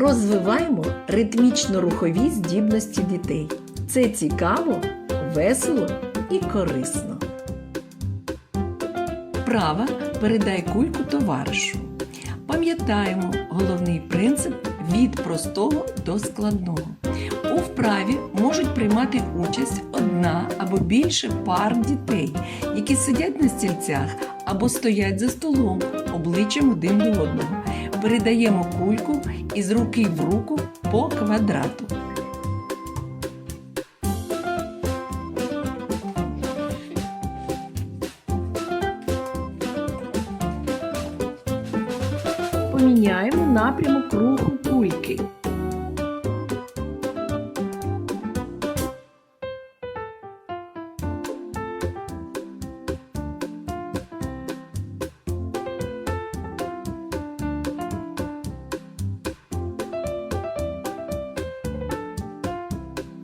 Розвиваємо ритмічно-рухові здібності дітей. Це цікаво, весело і корисно. Права передай кульку товаришу. Пам'ятаємо головний принцип від простого до складного. У вправі можуть приймати участь одна або більше пар дітей, які сидять на стільцях або стоять за столом обличчям один до одного. Передаємо кульку із руки в руку по квадрату. Поміняємо напрямок руху кульки.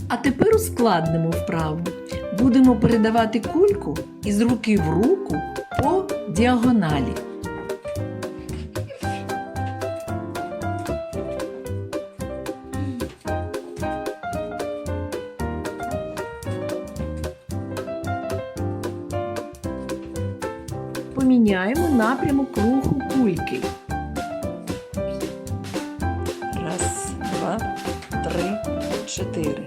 А тепер ускладнимо вправу. Будемо передавати кульку із руки в руку по діагоналі. Поміняємо напрямок руху кульки. Раз, два, три, чотири.